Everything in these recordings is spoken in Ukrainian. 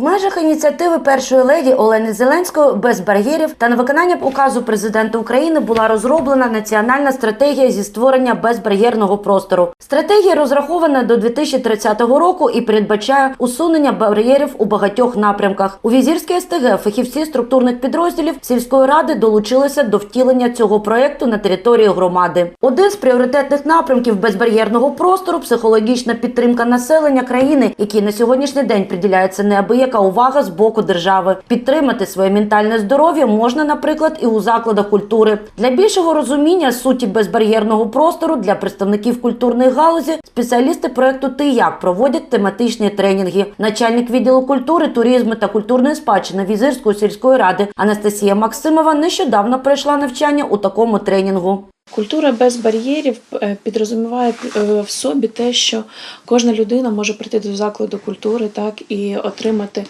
межах ініціативи першої леді Олени Зеленської без бар'єрів та на виконання указу президента України була розроблена національна стратегія зі створення безбар'єрного простору. Стратегія розрахована до 2030 року і передбачає усунення бар'єрів у багатьох напрямках. У Візірській СТГ фахівці структурних підрозділів сільської ради долучилися до втілення цього проекту на території громади. Один з пріоритетних напрямків безбар'єрного простору психологічна підтримка населення країни, який на сьогоднішній день приділяється неабияка увага з боку держави. Підтримати своє ментальне здоров'я можна, наприклад, і у закладах культури. Для більшого розуміння суті безбар'єрного простору для представників культурної галузі спеціалісти проекту «Ти як» проводять тематичні тренінги. Начальник відділу культури, туризму та культурної спадщини Візирської сільської ради Анастасія Максимова нещодавно пройшла навчання у такому тренінгу. Культура без бар'єрів е, підрозуміває е, в собі те, що кожна людина може прийти до закладу культури так і отримати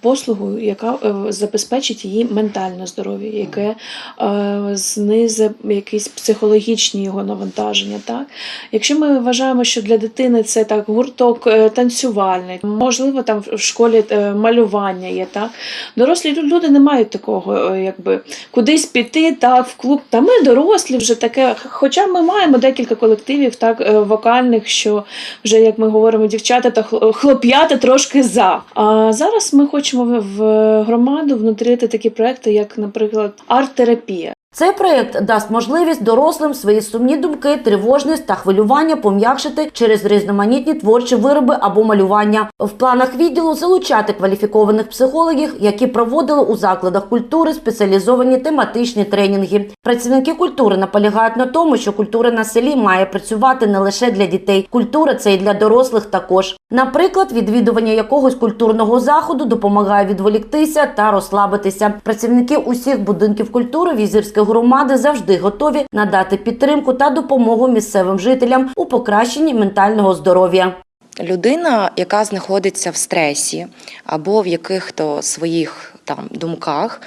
послугу, яка е, забезпечить її ментальне здоров'я, яке е, знизить якісь психологічні його навантаження. Так, якщо ми вважаємо, що для дитини це так гурток е, танцювальний, можливо, там в школі е, малювання є, так дорослі люди не мають такого, е, якби кудись піти, так, в клуб. Та ми дорослі вже таке. Хоча ми маємо декілька колективів, так, е, вокальних, що вже, як ми говоримо, дівчата та хл- хлоп'ята трошки за. А зараз ми хочемо в- громаду внутрити такі проекти, як, наприклад, арт-терапія. Цей проєкт дасть можливість дорослим свої сумні думки, тривожність та хвилювання пом'якшити через різноманітні творчі вироби або малювання. В планах відділу залучати кваліфікованих психологів, які проводили у закладах культури спеціалізовані тематичні тренінги. Працівники культури наполягають на тому, що культура на селі має працювати не лише для дітей. Культура це і для дорослих також. Наприклад, відвідування якогось культурного заходу допомагає відволіктися та розслабитися. Працівники усіх будинків культури візирської громади завжди готові надати підтримку та допомогу місцевим жителям у покращенні ментального здоров'я. Людина, яка знаходиться в стресі або в яких-то своїх там думках.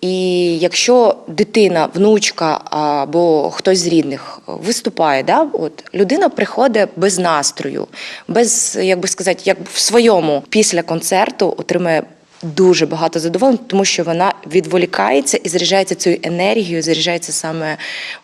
І якщо дитина, внучка або хтось з рідних виступає, да, от, людина приходить без настрою, без, як би сказати, як в своєму після концерту отримує дуже багато задоволень, тому що вона відволікається і заряджається цією енергією, заряджається саме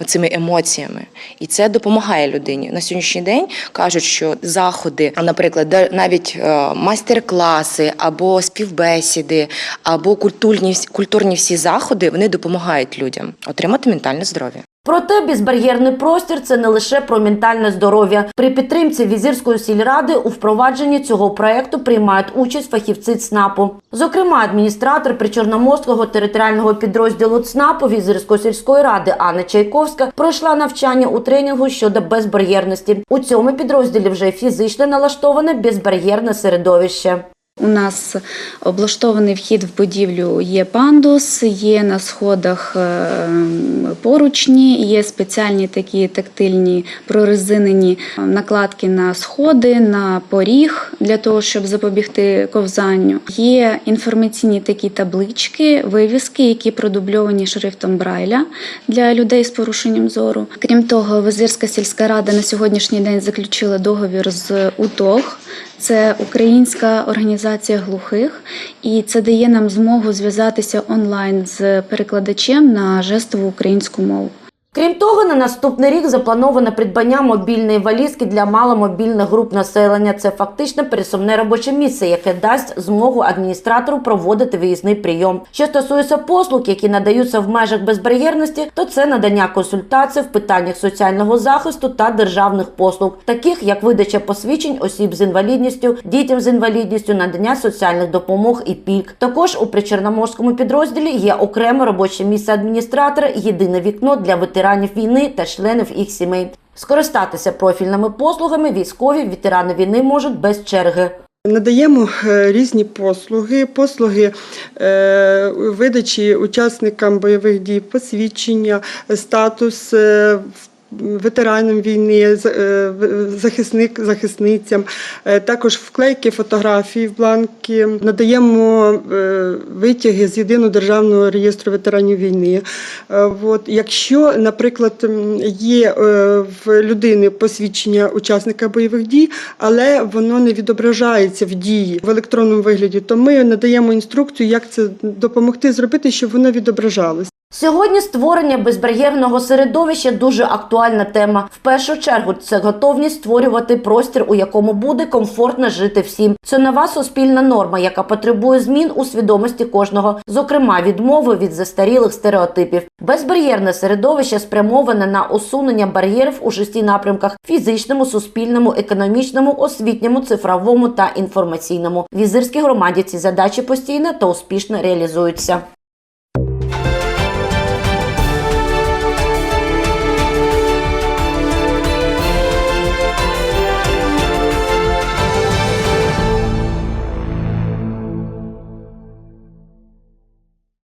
цими емоціями. І це допомагає людині. На сьогоднішній день кажуть, що заходи, наприклад, навіть е, майстер-класи або співбесіди, або культурні, культурні всі заходи, вони допомагають людям отримати ментальне здоров'я. Проте безбар'єрний простір це не лише про ментальне здоров'я. При підтримці візирської сільради у впровадженні цього проекту приймають участь фахівці ЦНАПу. Зокрема, адміністратор причорноморського територіального підрозділу ЦНАПу Візирської сільської ради Анна Чайковська пройшла навчання у тренінгу щодо безбар'єрності. У цьому підрозділі вже фізично налаштоване безбар'єрне середовище. У нас облаштований вхід в будівлю є пандус, є на сходах е, поручні, є спеціальні такі тактильні прорезинені накладки на сходи, на поріг для того, щоб запобігти ковзанню. Є інформаційні такі таблички, вивіски, які продубльовані шрифтом Брайля для людей з порушенням зору. Крім того, Визирська сільська рада на сьогоднішній день заключила договір з УТОГ. Це українська організація глухих, і це дає нам змогу зв'язатися онлайн з перекладачем на жестову українську мову. Крім того, на наступний рік заплановано придбання мобільної валізки для маломобільних груп населення. Це фактично пересувне робоче місце, яке дасть змогу адміністратору проводити виїзний прийом. Що стосується послуг, які надаються в межах безбар'єрності, то це надання консультацій в питаннях соціального захисту та державних послуг, таких як видача посвідчень осіб з інвалідністю, дітям з інвалідністю, надання соціальних допомог і пільг. Також у причорноморському підрозділі є окреме робоче місце адміністратора, єдине вікно для ветеранів війни та членів їх сімей. Скористатися профільними послугами військові ветерани війни можуть без черги. Надаємо е, різні послуги, послуги е, видачі учасникам бойових дій, посвідчення, статус. Е, ветеранам війни, е, в- захисник, захисницям, Е, також вклейки фотографій в бланки, надаємо е, витяги з єдиного державного реєстру ветеранів війни. Е, От, якщо, наприклад, є е, в людини посвідчення учасника бойових дій, але воно не відображається в дії в електронному вигляді, то ми надаємо інструкцію, як це допомогти зробити, щоб воно відображалось. Сьогодні створення безбар'єрного середовища дуже актуальна тема. В першу чергу це готовність створювати простір, у якому буде комфортно жити всім. Це нова суспільна норма, яка потребує змін у свідомості кожного, зокрема відмови від застарілих стереотипів. Безбар'єрне середовище спрямоване на усунення бар'єрів у шести напрямках: фізичному, суспільному, економічному, освітньому, цифровому та інформаційному. В Візирській громаді ці задачі постійно та успішно реалізуються.